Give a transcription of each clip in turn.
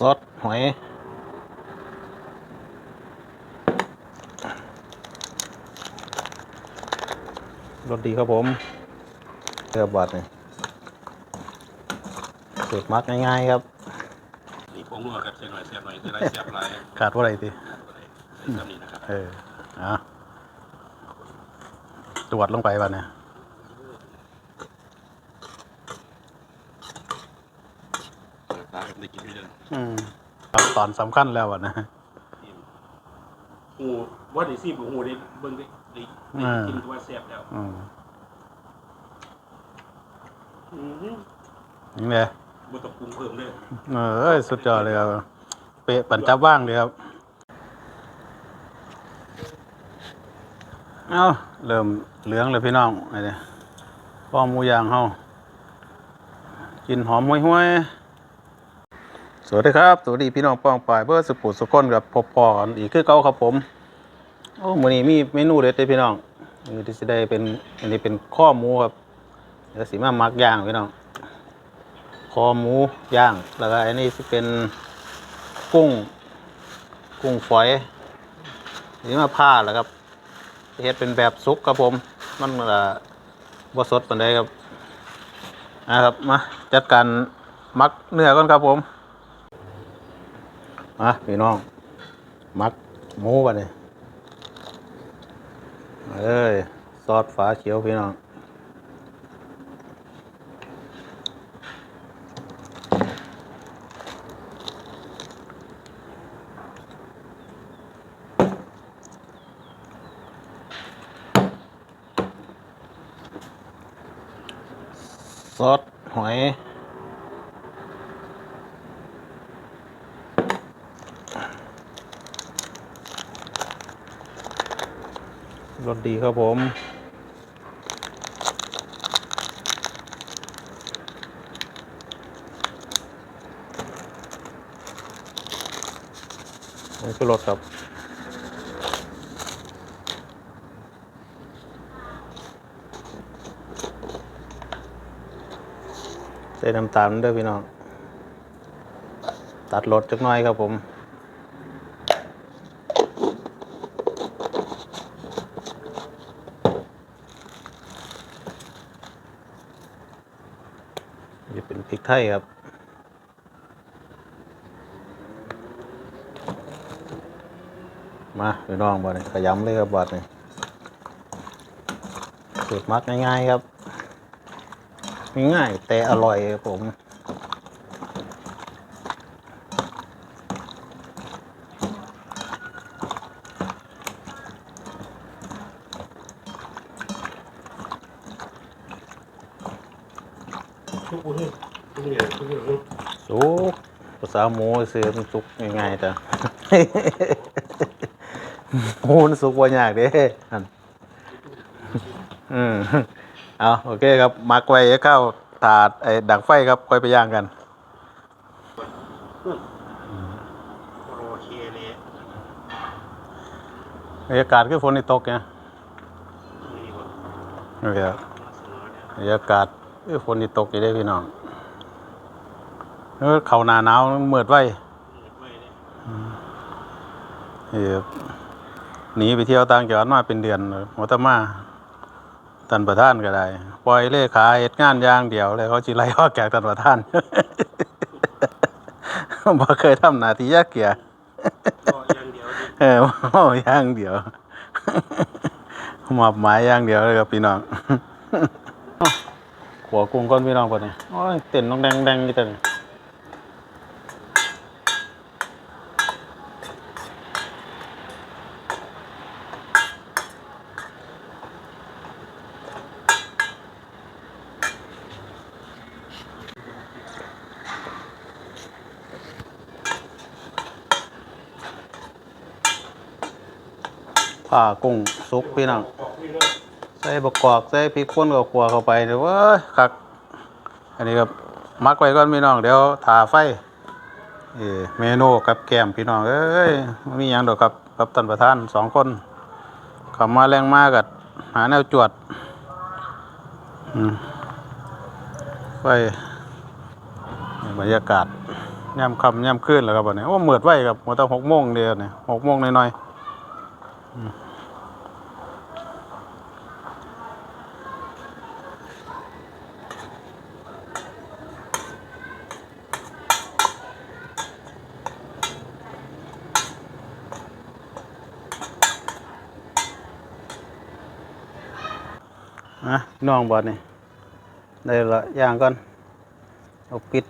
ซดหอย รสดีครับผมเลือกบาดนี่สูตรมักง่ายๆครับนี่ผงนัวครับเสียหน่อยเสียหน่อยเสียไรเสียบไรขาดว่าอะไรทีใส่ซ้ำนี่นะครับเอออะตรวจลงไปบ้านเนี่ย เปิดตาได้กินเยอะ อืมขั้น ตอนสำคัญแล้วอะนะ หูว่าได้ซีบหูได้เบิ่งได้ได้ได้กินตัวแซ่บแล้วอืมอือหือนี่เลยบ่ต้องปรุงเพิ่มเลยเอ้ยสุดยอดเลยครับเป๊ะปั่นจับว่างเลยครับ เอาเริ่มเหลืองเลยพี่น้องไอ้เนี่ยป้อมหมูย่างเฮากินหอมห้วยๆ สวัสดีครับสวัสดีพี่น้องป้องปลายเพื่อสุปุสุคนกับพบพอกันอีกคือเก่าครับผมโอ้มื้อนี้มีเมนูเด็ดเลยพี่น้องนี่ที่สิได้เป็นอันนี้เป็นข้อหมูครับเดี๋ยวสิมามักย่างพี่น้องคอหมูย่างแล้วก็อันนี้จะเป็นกุ้ง กุ้งฝอยนี่มาผ้าแล้วครับเฮ็ดเป็นแบบซุกครับผมมันละบ่สดปานใดครับนะครับมาจัดการมักเนื้อก่อนครับผม มาพี่น้อง มักหมูบัดนี้เอ้ยซอสฝาเขียวพี่น้องซอสหอย รสดีครับผม นี่คือรสครับใส่น้ำตาลด้วยพี่น้อง ตัดรสจักหน่อยครับผม นี่เป็นพริก ไทยครับ มาพี่น้องบอดขยำเลยครับบอดนี่สูตรมักง่ายๆครับ ง่ายแต่อร่อยครับผม ทุกคนทุกอย่างทุกอย่าง สุกภาษาหมูซื้อมันสุกง่ายๆแต่หมูมันสุกว่ายากเด้อันอืมเอาโอเคครับมักไว้ให้เข้าถาดไอ้ดังไฟครับค่อยไปย่างกันโอเคเลยบรรยากาศคือฝนที่ตกเนี่ยนี่ก่อนนี่ครับบรรยากาศคือฝนที่ตกอยู่ได้พี่น้อง เออเข้าหน้าหนาวมันมืดไว้ไม่เลยนี่ครับหนีไปเที่ยวต่างจังหวัดมาเป็นเดือนเลยหัวตะมาตันประท่านก็ได้ ปล่อยเลขาเฮ็ดงานอย่างเดียวเลยเขาจิไล่ออกแกกตันประท่านบ่เคยทำหน้าที่ยากเกียก็อย่างเดียวดิเออเอาอย่างเดียวมอบหมายอย่างเดียวเลยครับพี่น้องขัวกุ้งก้อนพี่น้องปะเนี่ยโอ้ยเต้นน้องแดงแดงนี่เต้น ผ้ากุ้งสุกพี่น้องใส่บกกอกใส่พริกป่นกับขัวเข้าไปเดี๋ยวเว้ยคักอันนี้ครับมักไว้ก่อนพี่น้องเดี๋ยวถ่าไฟเออเมนูกับแก้มพี่น้องเอ้ยมีหยังดอกครับกับท่านประธานสองคนขับมาแรงมากกัหาแนวจวดไฟบรรยากาศยามค่ำยามคืนแล้วครับบัดนี้โอ้เมิดไว้ครับหัวตะหกโมงเดียวนี่หกโมงหน่อยๆ อืมอะน้องบอดนี่ได้ละย่างก่อนเอาปิด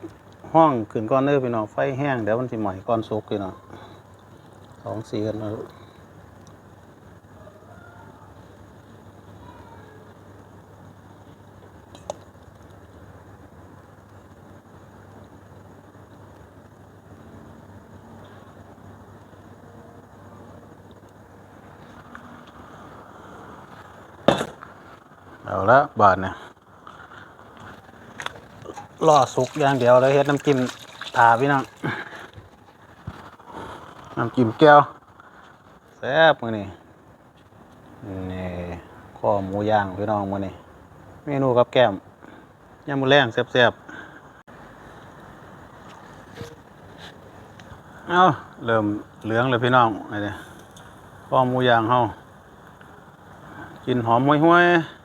ห้องขึ้นก่อนเด้อพี่น้องไฟแห้งเดี๋ยวมันสิไหม้ก่อนสุกพี่น้องสองสีกันนะ เอาละบาทเนี่ยรอสุกอย่างเดียวเลยเฮ็ดน้ำจิ้มทาพี่น้องน้ำจิ้มแก้วแซ่บมื้อนี้นี่ข้อหมูย่างพี่น้องมื้อนี้เมนูกับแก้มยำมื้อแรงแซ่บๆเอาเริ่มเหลืองเลยพี่น้องไอ้นี่ข้อหมูย่างเฮากินหอมห่วยๆ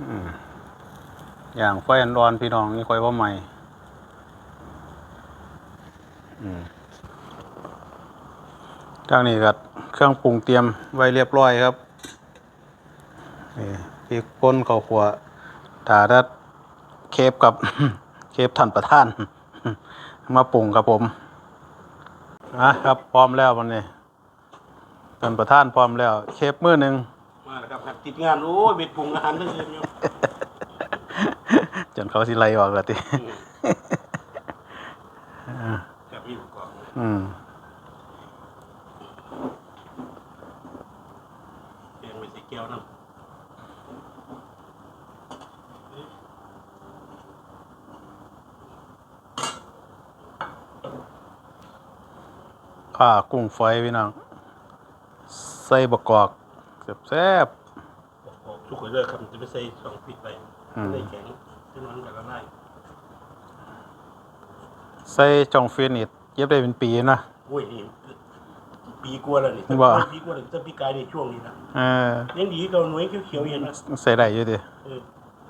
อืม อย่างไฟอันร้อนพี่น้องนี่ค่อยว่าใหม่อืมทางนี้ก็เครื่องปรุงเตรียมไว้เรียบร้อยครับนี่พริกป่นข้าวคั่วถาดัดเคฟกับเคฟท่านประธาน มาปรุงครับผมอะครับพร้อมแล้ววันนี้ท่านประธานพร้อมแล้ว เคฟมือหนึ่งมาแล้วครับติดงานโอ้ยเบ็ดปรุงอาหารทั้งอื่นอยู่ จนเขาสิไล่ออกแล้วติกับพี่ประกอบอืมแกงไว้ใส่แก้วน้ข้ากุ้งไฟพี่น้องใส่บะกอกแซ่บำประกอบทุกคนเลยครับจะไปใส่ช่องปิดไปอืมใส่แข็ง ที่นั้นกับละลายๆใส่จองฟินิตเย็บได้เป็นปีนะ โอ้ยนี่ปีกว่าแล้วนี่ว่า ปีกว่าแล้วจะปีกายในช่วงนี้นะเออยังดีก็หน่วยเขียวๆอย่างนะใส่ได้อยู่ดิเออ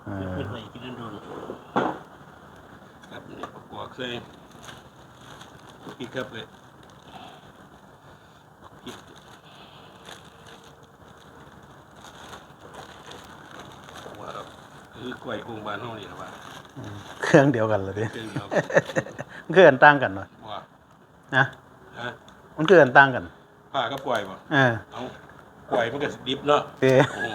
เออเป็นไรกินนั่นโดนครับนี่ประกอบใส่พี่ครับเลยพริกว่า คือกล้วยกุ้งบ้านเฮานี่ล่ะว่าเครื่องเดียวกันเลยดิเครื่องเดียวมันคืออันต่างกันเนาะว่านะฮะมันคืออันต่างกันผ้ากับกล้วยบ่เออเอากล้วยมันก็สิดิบเนาะเด้โอ้โห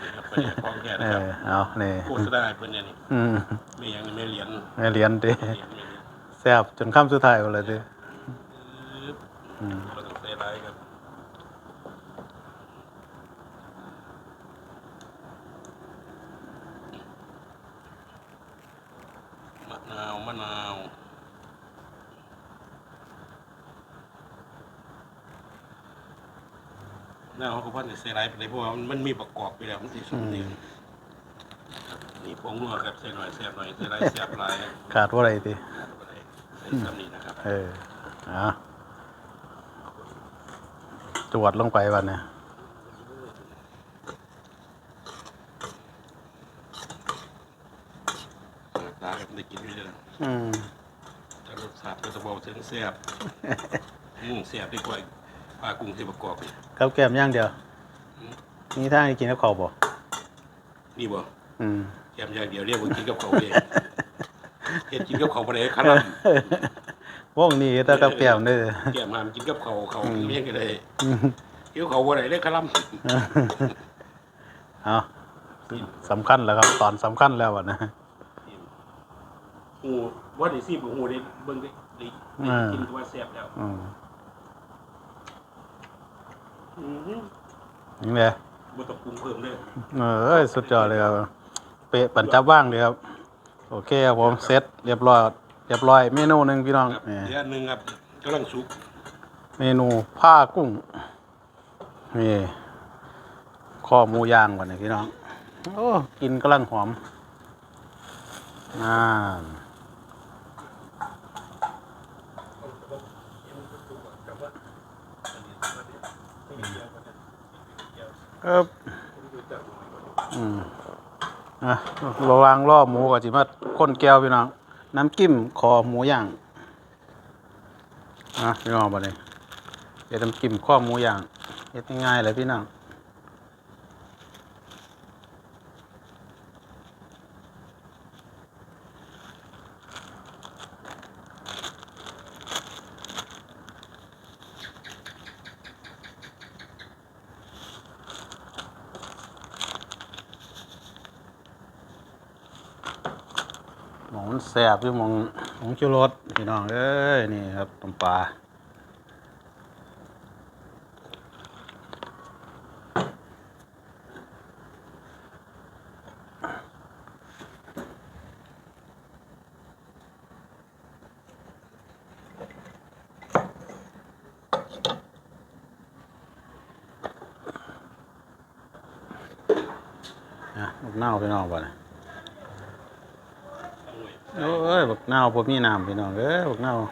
นี่ครับประเดี๋ยวของแก่เอนะครับอเอานี่โฆษณาให้เพิ่นเนี่ยนี่อืมไม่หยังนี่ไม่เหรียญแม่เหรียญดิเหรียญไม่เหรียญแซ่บจนค่ำสุดท้ายหมดเลยดิปึ๊บอืมเราต้องใส่ลายครับ นาวมะนาวหน้าเขาก็พันจะใส่ลายไปเลยเพราะว่ามันมันมีประกอบไปแล้วมันสิสมเดือนนี่พงนัวครับใส่หน่อยแซ่บหน่อยใส่ลายแซ่บลายขาดว่าอะไรดิก็ได้ใส่ซ้ำนี่นะครับเออเอาจวดลงไปวันเนี่ย ตาครับได้กิน อยู่เลยอืมแต่รสชาติก็จะบอกถึงแซ่บอืมแซ่บดีกว่าปลากุ้งที่ประกอบนี่กับแก้มอย่างเดียว นี่ทางให้กินกับข้าวบ่นี่บ่อืมแกมอย่างเดียวเรียกว่ากินกับเขาวเองเฮ็ดกินกับเขาวบ่ได้ขนาดวงนี้แต่กับแก้มเด้อแกมหามกินกับเขาวเขาอืมเรียกก็ได้อืมเกี่ยวเขาวบ่ได้เลยคลำเอาสำคัญแล้วครับ ตอนสำคัญแล้วอะนะ หูว่าได้ซีบกับหูได้เบิ่งได้ได้ได้กินก็ว่าแซ่บแล้วอืมอือหือนี่แหละบ่ต้องปรุงเพิ่มเลยเอ้ยสุดยอดเลยครับเป๊ะปันจับว่างเลยครับ โอเคครับผมเสร็จเรียบร้อยเรียบร้อยเมนูหนึ่งพี่น้องครับนี่เดี๋ยวอันหนึงครับกำลังสุกเมนูผ้ากุ้งนี่ข้อหมูย่างก่อนนะพี่น้องโอ้กินกำลังหอมอ่า เอบอืมอะระวังล่อหมูกับจิมาข้นแก้วพี่น้อง น้ำกิ้มคอหมูย่างอะพี่น้องบ่เลยเดี๋ยวน้ำกิ้มข้อหมูย่างเฮ็ดง่ายๆเลยพี่น้อง มันแสบอยู่มองหมองชูรสพี่น้องเอ้ยนี่ครับต้มปลาอะลูกเน่าพี่น้องบ่เนี่ย โอ้ยบักนาวบ่มีน้ำพี่น้องเอ้ยบักนาวอ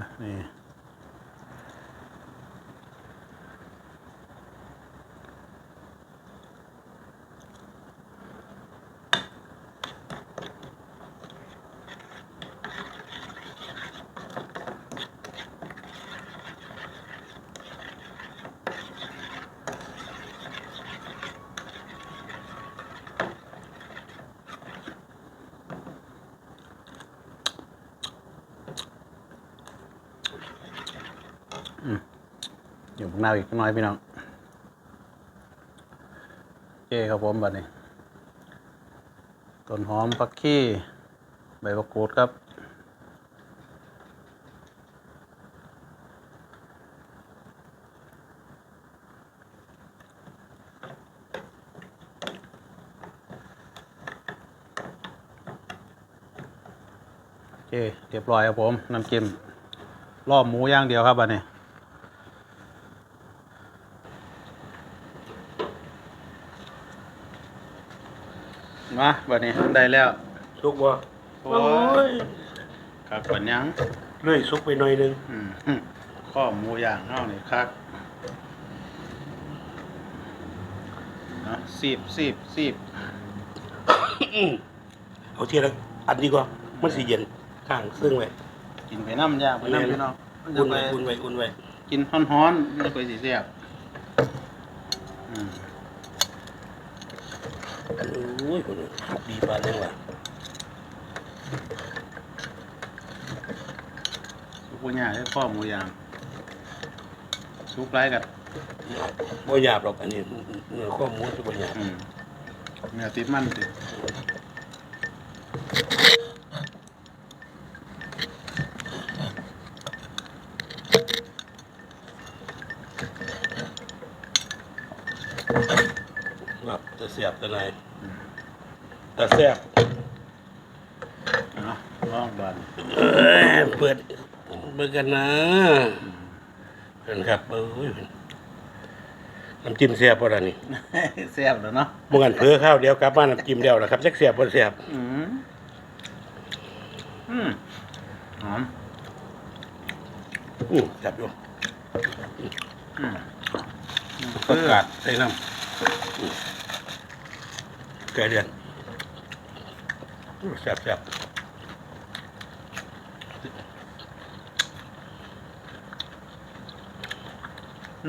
ะนี่ อยู่พวกนาอีกน้อยพี่น้องโอเคครับผมบัดนี้ต้นหอมผักขี้ใบมะกรูดครับโอเคเรียบร้อยครับผมน้ำจิ้มรอบหมูย่างเดียวครับบัดนี้ มาบัดนี้ได้แล้วสุกบ่โอ้ยครับปัญญังเลยสุกไปหน่อยหนึงอืมหึข้อหมูย่างเฮานี่คักนะซีบซีบซีบเอาเทียละอันดีกว่ามันสิเย็นข้างซึ่งไว้กินไปน้ำย่างไปน้ำพี่น้องมันจะอุ่นไปไว้อุ่นไว้อุ่นไว้กินฮ้อนๆมันไปสิแซ่บอืม โอ้ยคนดีปานนั้นว่ะสุกบ่ยากเลยข้อหมูย่างสุกไรกัดบ่หยาบหรอกอันนี้เนื้อข้อหมูจะบ่หยาบอืมเนื้อติดมันติครับจะเสียบแต่ไหนแต่แซ่บเนาะลองบานเอ้ยเปิดเบิ่งกันนะเห็นครับเอ้ยน้ำจิ้มแซ่บบ่ล่ะนี่แซ่บแล้วเนาะบ่งั้นเผลอข้าวเดียวกลับบ้านน้ำจิ้มเดียวล่ะครับจักแซ่บบ่แซ่บอืมอืมหอมอือแซ่บอยู่อืมประกาศใส่น้ำ แกเดือนอู้แซ่บแซ่บ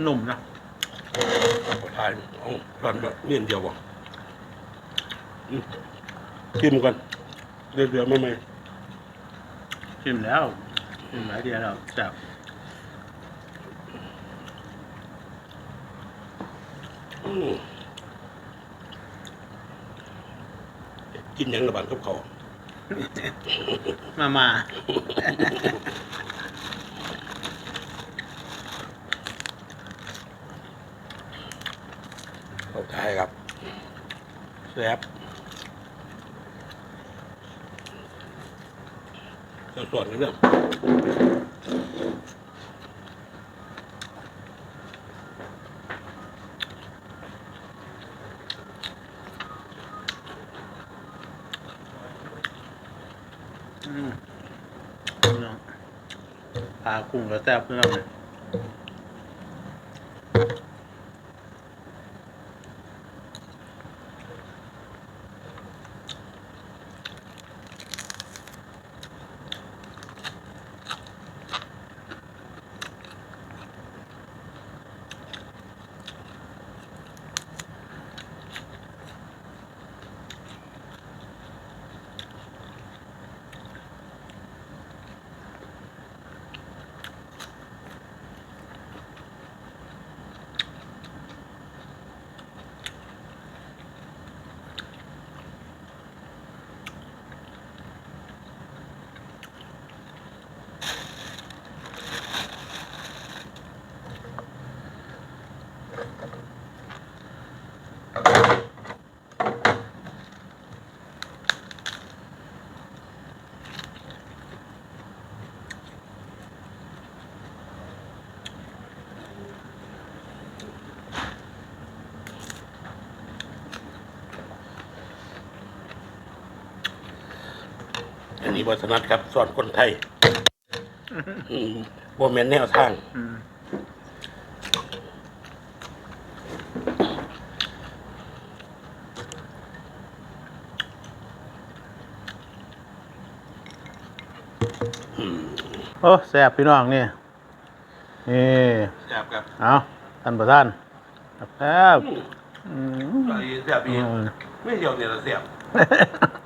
หนุ่มนะขอทานเอาตอนเมียนเดียวบ่อืมชิมก่อนเดือดๆไม่ไหมชิมแล้วชิมหลายเดียวแล้วจับอืม กินยังระบาดกับเขามามาเข้าใจครับแซ่บแล้วสนกันเรื่อง กุ้งก็แซ่บเพื่อนเลย อันนี้วัฒนัทครับสอนคนไทยอืมโบแมนแนวทางอืมโอ้แซ่บพี่น้องนี่นี่แซ่บครับเอาท่านประธานแซ่บอืมไอ้แซ่บอือีกมไม่เดียวเนี่ยละแซ่บ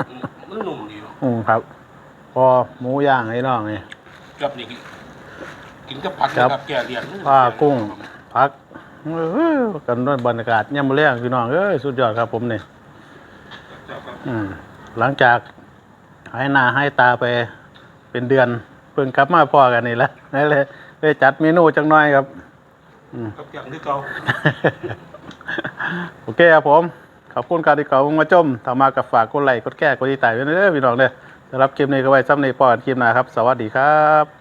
อืมมันหนุ่มดีเนาะอืมครับ พอหมูย่างให้น้องนี่ กับนี่กินกับผักครับนะครับแก่เรียนปลากุ้งพักเอ้อกันด้วยบรรยากาศย่ำมะเลี้ยงพี่น้องเอ้ยสุดยอดครับผมนี่แซ่บครับอืมหลังจากหายหน้าให้ตาไปเป็นเดือนเพิ่งกลับมาพอกันนี่แหละนั่นเลยเลยจัดเมนูจังน้อยครับอืมกับอย่างที่เก่า โอเคครับผม ขอบคุณการที่เขามาชมถ้ามากับฝากกดไลค์กดแก้กดติดตามไว้เด้อพี่น้องเด้อ สำหรับคลิปนี้ก็ไว้ซ้ำในปอดคลิปหน้าครับ สวัสดีครับ